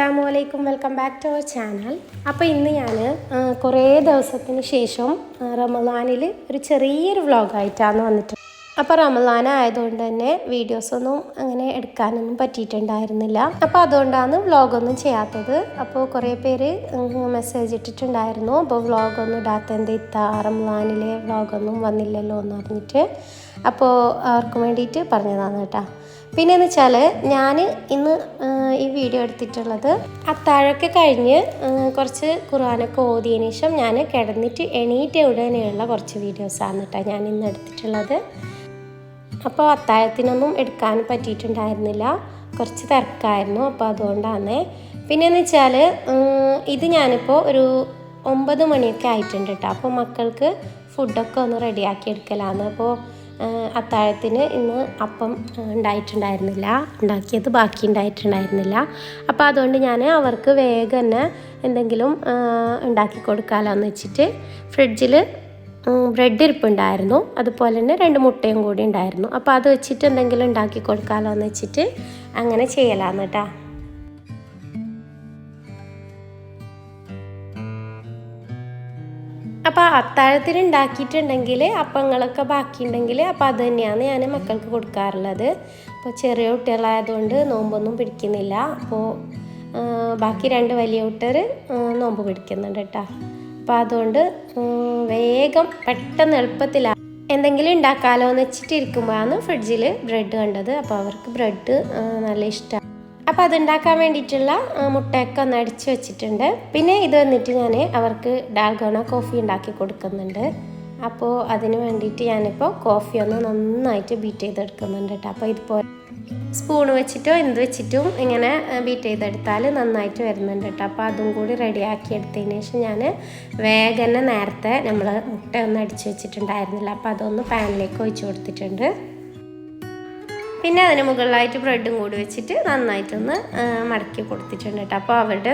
അസ്സലാമു അലൈക്കും welcome back to our channel. അപ്പോൾ ഇന്ന് ഞാൻ കുറേ ദിവസത്തിന് ശേഷം റമദാനിൽ ഒരു ചെറിയൊരു വ്ളോഗായിട്ടാണ് വന്നിട്ട് അപ്പോൾ റമദാൻ ആയതുകൊണ്ട് തന്നെ വീഡിയോസൊന്നും അങ്ങനെ എടുക്കാനൊന്നും പറ്റിയിട്ടുണ്ടായിരുന്നില്ല. അപ്പോൾ അതുകൊണ്ടാണ് വ്ളോഗൊന്നും ചെയ്യാത്തത്. അപ്പോൾ കുറേ പേര് മെസ്സേജ് ഇട്ടിട്ടുണ്ടായിരുന്നു. അപ്പോൾ വ്ളോഗൊന്നും ഇടാത്ത എന്താ ഇത്ത റമദാനിലെ വ്ളോഗൊന്നും വന്നില്ലല്ലോ എന്ന് പറഞ്ഞിട്ട് അപ്പോൾ അവർക്ക് വേണ്ടിയിട്ട് പറഞ്ഞതാണ് കേട്ടോ. പിന്നെ എന്ന് വെച്ചാൽ ഞാൻ ഇന്ന് ഈ വീഡിയോ എടുത്തിട്ടുള്ളത് അത്താഴൊക്കെ കഴിഞ്ഞ് കുറച്ച് കുറവാനൊക്കെ ഓതിയതിനു ശേഷം ഞാൻ കിടന്നിട്ട് എണീറ്റ് ഉടനെയുള്ള കുറച്ച് വീഡിയോസാണ് കേട്ടോ ഞാൻ ഇന്ന് എടുത്തിട്ടുള്ളത്. അപ്പോൾ അത്താഴത്തിനൊന്നും എടുക്കാൻ പറ്റിയിട്ടുണ്ടായിരുന്നില്ല. കുറച്ച് തിരക്കായിരുന്നു അപ്പോൾ അതുകൊണ്ടാണ് പിന്നെയെന്ന് വെച്ചാൽ ഇത് ഞാനിപ്പോൾ ഒരു ഒമ്പത് മണിയൊക്കെ ആയിട്ടുണ്ട് കേട്ടോ. അപ്പോൾ മക്കൾക്ക് ഫുഡൊക്കെ ഒന്ന് റെഡിയാക്കി എടുക്കലാണ് അപ്പോൾ അത്താഴത്തിന് ഇന്ന് അപ്പം ഉണ്ടായിട്ടുണ്ടായിരുന്നില്ല. ഉണ്ടാക്കിയത് ബാക്കി ഉണ്ടായിട്ടുണ്ടായിരുന്നില്ല. അപ്പോൾ അതുകൊണ്ട് ഞാൻ അവർക്ക് വേഗം തന്നെ എന്തെങ്കിലും ഉണ്ടാക്കി കൊടുക്കാമല്ലോ എന്ന് വെച്ചിട്ട് ഫ്രിഡ്ജിൽ ബ്രെഡ് ഇരിപ്പുണ്ടായിരുന്നു. അതുപോലെ തന്നെ രണ്ട് മുട്ടയും കൂടി ഉണ്ടായിരുന്നു. അപ്പോൾ അത് വെച്ചിട്ട് എന്തെങ്കിലും ഉണ്ടാക്കി കൊടുക്കാമല്ലോ എന്ന് വെച്ചിട്ട് അങ്ങനെ ചെയ്യലാന്ന് കേട്ടോ അപ്പോൾ അത്താഴത്തിന് ഉണ്ടാക്കിയിട്ടുണ്ടെങ്കിൽ അപ്പങ്ങളൊക്കെ ബാക്കിയുണ്ടെങ്കിൽ അപ്പോൾ അത് തന്നെയാണ് ഞാൻ മക്കൾക്ക് കൊടുക്കാറുള്ളത്. അപ്പോൾ ചെറിയ കുട്ടികളായതുകൊണ്ട് നോമ്പൊന്നും പിടിക്കുന്നില്ല. അപ്പോൾ ബാക്കി രണ്ട് വലിയ കുട്ടികൾ നോമ്പ് പിടിക്കുന്നുണ്ട് കേട്ടോ അപ്പോൾ അതുകൊണ്ട് വേഗം പെട്ടെന്ന് എളുപ്പത്തിലാണ് എന്തെങ്കിലും ഉണ്ടാക്കാമല്ലോ എന്ന് വെച്ചിട്ടിരിക്കുമ്പോഴാണ് ഫ്രിഡ്ജിൽ ബ്രെഡ് കണ്ടത്. അപ്പോൾ അവർക്ക് ബ്രെഡ് നല്ല ഇഷ്ടമാണ് അപ്പോൾ അതുണ്ടാക്കാൻ വേണ്ടിയിട്ടുള്ള മുട്ടയൊക്കെ ഒന്ന് അടിച്ച് വെച്ചിട്ടുണ്ട്. പിന്നെ ഇത് വന്നിട്ട് ഞാൻ അവർക്ക് ഡാൽഗോണ കോഫി ഉണ്ടാക്കി കൊടുക്കുന്നുണ്ട്. അപ്പോൾ അതിന് വേണ്ടിയിട്ട് ഞാനിപ്പോൾ കോഫി ഒന്ന് നന്നായിട്ട് ബീറ്റ് ചെയ്തെടുക്കുന്നുണ്ട് കേട്ടോ അപ്പോൾ ഇതുപോലെ സ്പൂൺ വെച്ചിട്ടോ എന്ത് വെച്ചിട്ടും ഇങ്ങനെ ബീറ്റ് ചെയ്തെടുത്താൽ നന്നായിട്ട് വരുന്നുണ്ട് കേട്ടോ അപ്പോൾ അതും കൂടി റെഡിയാക്കി എടുത്തതിന് ശേഷം ഞാൻ വേഗം നേരത്തെ നമ്മൾ മുട്ട ഒന്ന് അടിച്ച് വെച്ചിട്ടുണ്ടായിരുന്നില്ല. അപ്പോൾ അതൊന്ന് പാനിലേക്ക് ഒഴിച്ചു കൊടുത്തിട്ടുണ്ട്. പിന്നെ അതിന് മുകളിലായിട്ട് ബ്രെഡും കൂടി വെച്ചിട്ട് നന്നായിട്ടൊന്ന് മടക്കി കൊടുത്തിട്ടുണ്ട് കേട്ടോ. അപ്പോൾ അവരുടെ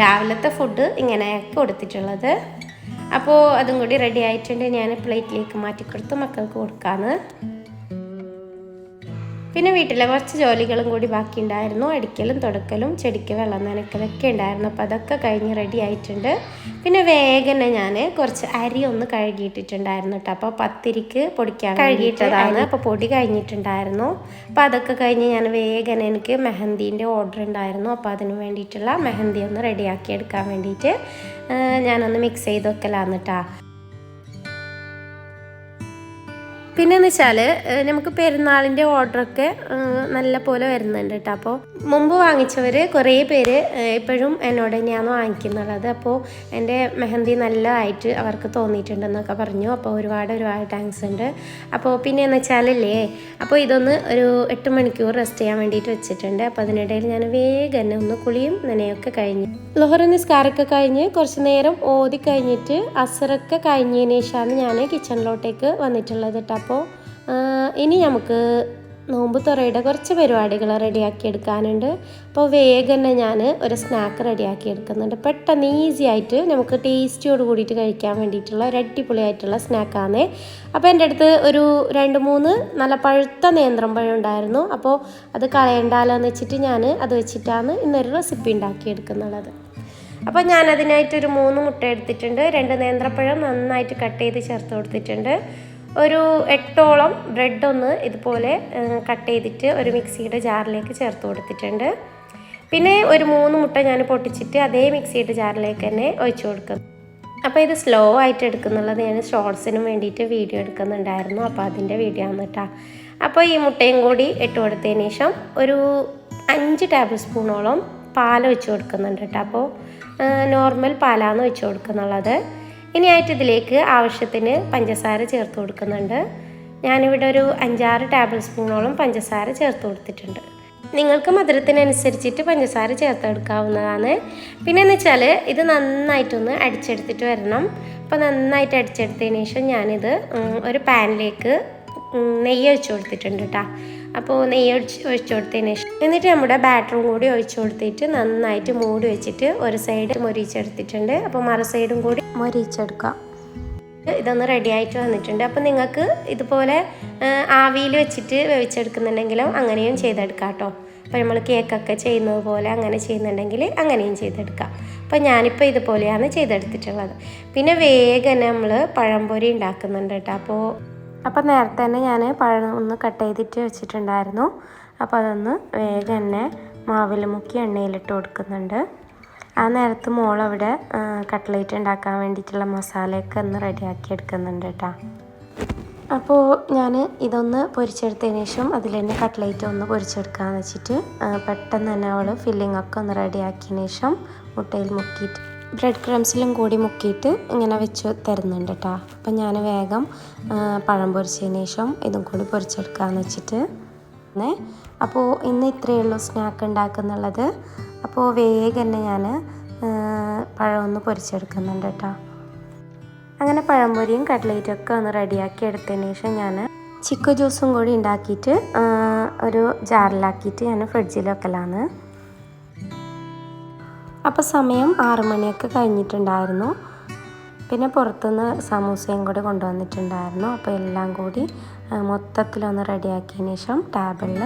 രാവിലത്തെ ഫുഡ് ഇങ്ങനെയൊക്കെ കൊടുത്തിട്ടുള്ളത്. അപ്പോൾ അതും കൂടി റെഡി ആയിട്ടുണ്ട്. ഞാൻ പ്ലേറ്റിലേക്ക് മാറ്റി കൊടുത്ത് മക്കൾക്ക് കൊടുക്കാമെന്ന് പിന്നെ വീട്ടിലെ കുറച്ച് ജോലികളും കൂടി ബാക്കിയുണ്ടായിരുന്നു. അടിക്കലും തുടക്കലും ചെടിക്ക് വെള്ളം നനക്കലൊക്കെ ഉണ്ടായിരുന്നു. അപ്പോൾ അതൊക്കെ കഴിഞ്ഞ് റെഡി ആയിട്ടുണ്ട്. പിന്നെ വേഗം ഞാൻ കുറച്ച് അരി ഒന്ന് കഴുകിയിട്ടിട്ടുണ്ടായിരുന്നു കേട്ടോ. അപ്പോൾ പത്തിരിക്ക് പൊടിക്കാൻ കഴുകിയിട്ടതാണ് അപ്പോൾ പൊടി കഴിഞ്ഞിട്ടുണ്ടായിരുന്നു. അപ്പോൾ അതൊക്കെ കഴിഞ്ഞ് ഞാൻ വേഗം എനിക്ക് മെഹന്തിന്റെ ഓർഡർ ഉണ്ടായിരുന്നു. അപ്പോൾ അതിന് വേണ്ടിയിട്ടുള്ള മെഹന്തി ഒന്ന് റെഡിയാക്കി എടുക്കാൻ വേണ്ടിയിട്ട് ഞാനൊന്ന് മിക്സ് ചെയ്ത് വെക്കലാന്ന് പിന്നെന്ന് വെച്ചാൽ നമുക്ക് പെരുന്നാളിന്റെ ഓർഡറൊക്കെ നല്ല പോലെ വരുന്നുണ്ട് കേട്ടോ അപ്പോൾ മുമ്പ് വാങ്ങിച്ചവർ കുറേ പേര് ഇപ്പോഴും എന്നോട് തന്നെയാണ് വാങ്ങിക്കുന്നുള്ളത്. അപ്പോൾ എന്റെ മെഹന്തി നല്ലതായിട്ട് അവർക്ക് തോന്നിയിട്ടുണ്ടെന്നൊക്കെ പറഞ്ഞു. അപ്പോൾ ഒരുപാട് ഒരുപാട് താങ്ക്സ് ഉണ്ട്. അപ്പോൾ പിന്നെയെന്ന് വെച്ചാലല്ലേ അപ്പോൾ ഇതൊന്ന് ഒരു എട്ട് മണിക്കൂർ റെസ്റ്റ് ചെയ്യാൻ വേണ്ടിയിട്ട് വെച്ചിട്ടുണ്ട്. അപ്പോൾ അതിനിടയിൽ ഞാൻ വേഗം തന്നെ ഒന്ന് കുളിയും നനയൊക്കെ കഴിഞ്ഞു. ലോഹർ നിസ്കാരമൊക്കെ കഴിഞ്ഞ് കുറച്ച് നേരം ഓതി കഴിഞ്ഞിട്ട് അസറൊക്കെ കഴിഞ്ഞതിന് ശേഷമാണ് ഞാൻ കിച്ചണിലോട്ടേക്ക് വന്നിട്ടുള്ളത് കേട്ടോ ഇനി നമുക്ക് നോമ്പ് തുറയുടെ കുറച്ച് പരിപാടികൾ റെഡിയാക്കി എടുക്കാനുണ്ട് അപ്പോൾ വേഗം തന്നെ ഞാൻ ഒരു സ്നാക്ക് റെഡിയാക്കി എടുക്കുന്നുണ്ട് പെട്ടെന്ന് ഈസി ആയിട്ട് നമുക്ക് ടേസ്റ്റിയോട് കൂടിയിട്ട് കഴിക്കാൻ വേണ്ടിയിട്ടുള്ള ഒരു അടിപൊളിയായിട്ടുള്ള സ്നാക്കാണ് അപ്പോൾ എന്റെ അടുത്ത് ഒരു രണ്ട് മൂന്ന് നല്ല പഴുത്ത നേന്ത്രം പഴം ഉണ്ടായിരുന്നു. അപ്പോൾ അത് കളയണ്ടാലോ എന്ന് വെച്ചിട്ട് ഞാൻ അത് വെച്ചിട്ടാണ് ഇന്നൊരു റെസിപ്പി ഉണ്ടാക്കി ഉണ്ടാക്കിയെടുക്കുന്നുള്ളത് അപ്പോൾ ഞാനതിനായിട്ടൊരു മൂന്ന് മുട്ട എടുത്തിട്ടുണ്ട്. രണ്ട് നേന്ത്രപ്പഴം നന്നായിട്ട് കട്ട് ചെയ്ത് ചേർത്ത് കൊടുത്തിട്ടുണ്ട്. ഒരു എട്ടോളം ബ്രെഡ് ഒന്ന് ഇതുപോലെ കട്ട് ചെയ്തിട്ട് ഒരു മിക്സിയുടെ ജാറിലേക്ക് ചേർത്ത് കൊടുത്തിട്ടുണ്ട്. പിന്നെ ഒരു മൂന്ന് മുട്ട ഞാൻ പൊട്ടിച്ചിട്ട് അതേ മിക്സിയുടെ ജാറിലേക്ക് തന്നെ ഒഴിച്ചു കൊടുക്കും. അപ്പോൾ ഇത് സ്ലോ ആയിട്ട് എടുക്കുന്നുള്ളത് ഞാൻ ഷോർട്സിനും വേണ്ടിയിട്ട് വീഡിയോ എടുക്കുന്നുണ്ടായിരുന്നു. അപ്പോൾ അതിന്റെ വീഡിയോ ആണ് കേട്ടോ അപ്പോൾ ഈ മുട്ടയും കൂടി ഇട്ട് കൊടുത്തതിന് ശേഷം ഒരു അഞ്ച് ടേബിൾ സ്പൂണോളം പാൽ ഒഴിച്ച് കൊടുക്കുന്നുണ്ട് കേട്ടോ അപ്പോൾ നോർമൽ പാലാണ് ഒഴിച്ച് കൊടുക്കുന്നുള്ളത്. ഇനിയായിട്ട് ഇതിലേക്ക് ആവശ്യത്തിന് പഞ്ചസാര ചേർത്ത് കൊടുക്കുന്നുണ്ട്. ഞാനിവിടെ ഒരു അഞ്ചാറ് ടേബിൾ സ്പൂണോളം പഞ്ചസാര ചേർത്ത് കൊടുത്തിട്ടുണ്ട്. നിങ്ങൾക്ക് മധുരത്തിനനുസരിച്ചിട്ട് പഞ്ചസാര ചേർത്തെടുക്കാവുന്നതാണ്. പിന്നെ എന്ന് വെച്ചാൽ ഇത് നന്നായിട്ടൊന്ന് അടിച്ചെടുത്തിട്ട് വരണം. അപ്പോൾ നന്നായിട്ട് അടിച്ചെടുത്തതിന് ശേഷം ഞാനിത് ഒരു പാനിലേക്ക് നെയ്യ് ഒഴിച്ചു കൊടുത്തിട്ടുണ്ട് കേട്ടോ അപ്പോൾ നെയ്യ് ഒഴിച്ച് ഒഴിച്ചു കൊടുത്തതിന് ശേഷം എന്നിട്ട് നമ്മുടെ ബാറ്ററും കൂടി ഒഴിച്ചു കൊടുത്തിട്ട് നന്നായിട്ട് മൂടി വെച്ചിട്ട് ഒരു സൈഡ് മൊരിച്ചെടുത്തിട്ടുണ്ട്. അപ്പോൾ മറ സൈഡും കൂടി മൊരിച്ചെടുക്കാം. ഇതൊന്ന് റെഡി ആയിട്ട് വന്നിട്ടുണ്ട്. അപ്പോൾ നിങ്ങൾക്ക് ഇതുപോലെ ആവിയിൽ വെച്ചിട്ട് വേവിച്ചെടുക്കുന്നുണ്ടെങ്കിലും അങ്ങനെയും ചെയ്തെടുക്കാം കേട്ടോ അപ്പോൾ നമ്മൾ കേക്കൊക്കെ ചെയ്യുന്നത് പോലെ അങ്ങനെ ചെയ്യുന്നുണ്ടെങ്കിൽ അങ്ങനെയും ചെയ്തെടുക്കാം. അപ്പോൾ ഞാനിപ്പോൾ ഇതുപോലെയാണ് ചെയ്തെടുത്തിട്ടുള്ളത്. പിന്നെ വേഗം നമ്മൾ പഴംപൊരി ഉണ്ടാക്കുന്നുണ്ട് കേട്ടോ അപ്പോൾ അപ്പോൾ നേരത്തെ തന്നെ ഞാൻ പഴം ഒന്ന് കട്ട് ചെയ്തിട്ട് വെച്ചിട്ടുണ്ടായിരുന്നു. അപ്പോൾ അതൊന്ന് വേഗം തന്നെ മാവിൽ മുക്കി എണ്ണയിലിട്ട് കൊടുക്കുന്നുണ്ട്. ആ നേരത്ത് മോളവിടെ കട്ട്ലേറ്റ് ഉണ്ടാക്കാൻ വേണ്ടിയിട്ടുള്ള മസാലയൊക്കെ ഒന്ന് റെഡിയാക്കി എടുക്കുന്നുണ്ട് കേട്ടോ അപ്പോൾ ഞാൻ ഇതൊന്ന് പൊരിച്ചെടുത്തതിന് ശേഷം അതിൽ തന്നെ കട്ട്ലേറ്റ് ഒന്ന് പൊരിച്ചെടുക്കാമെന്ന് വെച്ചിട്ട് പെട്ടെന്ന് തന്നെ അവൾ ഫില്ലിംഗ് ഒന്ന് റെഡിയാക്കിയതിന് ശേഷം മുട്ടയിൽ മുക്കിയിട്ട് ബ്രെഡ് ക്രംസിലും കൂടി മുക്കിയിട്ട് ഇങ്ങനെ വെച്ച് തരുന്നുണ്ട് കേട്ടോ അപ്പം ഞാൻ വേഗം പഴം പൊരിച്ചതിന് ശേഷം ഇതും കൂടി പൊരിച്ചെടുക്കാമെന്ന് വെച്ചിട്ട്. അപ്പോൾ ഇന്ന് ഇത്രയേ ഉള്ളൂ സ്നാക്ക് ഉണ്ടാക്കുന്നുള്ളത്. അപ്പോൾ വേഗം തന്നെ ഞാൻ പഴം ഒന്ന് പൊരിച്ചെടുക്കുന്നുണ്ട് കേട്ടോ അങ്ങനെ പഴംപൊരിയും കട്ട്ലേറ്റും ഒക്കെ ഒന്ന് റെഡിയാക്കി എടുത്തതിന് ശേഷം ഞാൻ ചിക്കു ജ്യൂസും കൂടി ഉണ്ടാക്കിയിട്ട് ഒരു ജാറിലാക്കിയിട്ട് ഞാൻ ഫ്രിഡ്ജിൽ വെക്കലാണ് അപ്പോൾ സമയം ആറ് മണിയൊക്കെ കഴിഞ്ഞിട്ടുണ്ടായിരുന്നു. പിന്നെ പുറത്തുനിന്ന് സമൂസയും കൂടി കൊണ്ടുവന്നിട്ടുണ്ടായിരുന്നു. അപ്പോൾ എല്ലാം കൂടി മൊത്തത്തിലൊന്ന് റെഡിയാക്കിയതിന് ശേഷം ടേബിളിൽ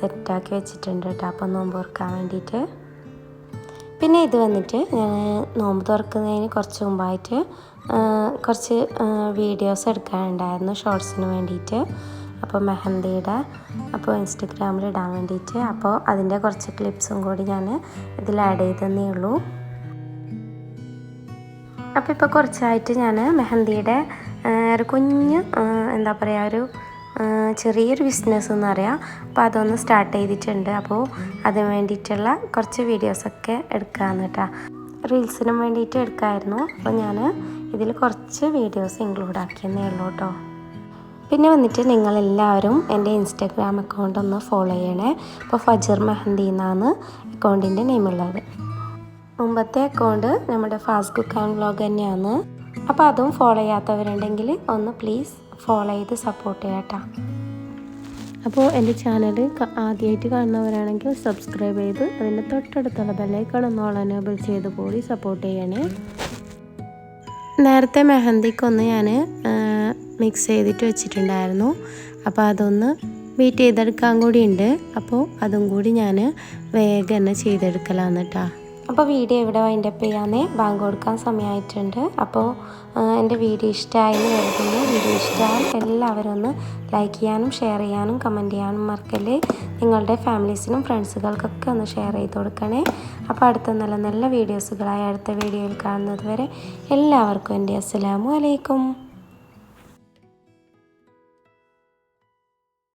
സെറ്റാക്കി വെച്ചിട്ടുണ്ട് കേട്ടോ. അപ്പോൾ നോമ്പ് തുറക്കാൻ വേണ്ടിയിട്ട്. പിന്നെ ഇത് വന്നിട്ട് ഞാൻ നോമ്പ് തുറക്കുന്നതിന് കുറച്ച് മുമ്പായിട്ട് കുറച്ച് വീഡിയോസ് എടുക്കാനുണ്ടായിരുന്നു ഷോർട്സിന് വേണ്ടിയിട്ട്. അപ്പോൾ മെഹന്തിയുടെ അപ്പോൾ ഇൻസ്റ്റഗ്രാമിൽ ഇടാൻ വേണ്ടിയിട്ട് അപ്പോൾ അതിന്റെ കുറച്ച് ക്ലിപ്സും കൂടി ഞാൻ ഇതിൽ ആഡ് ചെയ്തതന്നേ ഉള്ളൂ. അപ്പോൾ ഇപ്പോൾ കുറച്ചായിട്ട് ഞാൻ മെഹന്തിയുടെ ഒരു കുഞ്ഞ് എന്താ പറയുക ഒരു ചെറിയൊരു ബിസിനസ് എന്ന് പറയാം. അപ്പോൾ അതൊന്ന് സ്റ്റാർട്ട് ചെയ്തിട്ടുണ്ട്. അപ്പോൾ അതിന് വേണ്ടിയിട്ടുള്ള കുറച്ച് വീഡിയോസൊക്കെ എടുക്കാമെന്ന് കേട്ടോ. റീൽസിനും വേണ്ടിയിട്ട് എടുക്കാമായിരുന്നു അപ്പോൾ ഞാൻ ഇതിൽ കുറച്ച് വീഡിയോസ് ഇൻക്ലൂഡ് ആക്കിയെന്നേ ഉള്ളൂ കേട്ടോ. പിന്നെ വന്നിട്ട് നിങ്ങളെല്ലാവരും എന്റെ ഇൻസ്റ്റാഗ്രാം അക്കൗണ്ട് ഒന്ന് ഫോളോ ചെയ്യണേ. അപ്പോൾ ഫജർ മെഹന്തി എന്നാണ് അക്കൗണ്ടിന്റെ നെയിമുള്ളത് മുമ്പത്തെ അക്കൗണ്ട് നമ്മുടെ ഫാസ്റ്റ് കുക്ക് ആൻഡ് വ്ളോഗ് തന്നെയാണ്. അപ്പോൾ അതും ഫോളോ ചെയ്യാത്തവരുണ്ടെങ്കിൽ ഒന്ന് പ്ലീസ് ഫോളോ ചെയ്ത് സപ്പോർട്ട് ചെയ്യാട്ടോ. അപ്പോൾ എന്റെ ചാനൽ ആദ്യമായിട്ട് കാണുന്നവരാണെങ്കിൽ സബ്സ്ക്രൈബ് ചെയ്ത് അതിന്റെ തൊട്ടടുത്തുള്ള ബെല്ലൈക്കൺ ഒന്ന് ഓൾ ചെയ്ത് കൂടി സപ്പോർട്ട് ചെയ്യണേ. നേരത്തെ മെഹന്തിക്കൊന്ന് ഞാൻ മിക്സ് ചെയ്തിട്ട് വെച്ചിട്ടുണ്ടായിരുന്നു. അപ്പോൾ അതൊന്ന് ബീറ്റ് ചെയ്തെടുക്കാൻ കൂടി ഉണ്ട് അപ്പോൾ അതും കൂടി ഞാൻ വേഗം തന്നെ ചെയ്തെടുക്കലാന്ന് കേട്ടോ അപ്പോൾ വീഡിയോ ഇവിടെ വൈൻഡപ്പ് ചെയ്യാന്നേ ബാങ്ക് കൊടുക്കാൻ സമയമായിട്ടുണ്ട്. അപ്പോൾ എന്റെ വീഡിയോ ഇഷ്ടമായെന്ന് കരുതുന്നു. വീഡിയോ ഇഷ്ടമായി എല്ലാവരും ഒന്ന് ലൈക്ക് ചെയ്യാനും ഷെയർ ചെയ്യാനും കമന്റ് ചെയ്യാനും മറക്കല്ലേ. നിങ്ങളുടെ ഫാമിലീസിനും ഫ്രണ്ട്സുകൾക്കൊക്കെ ഒന്ന് ഷെയർ ചെയ്ത് കൊടുക്കണേ. അപ്പോൾ അടുത്ത നല്ല നല്ല വീഡിയോസുകളായി അടുത്ത വീഡിയോയിൽ കാണുന്നത് വരെ എല്ലാവർക്കും എന്റെ അസ്സലാമു അലൈക്കും.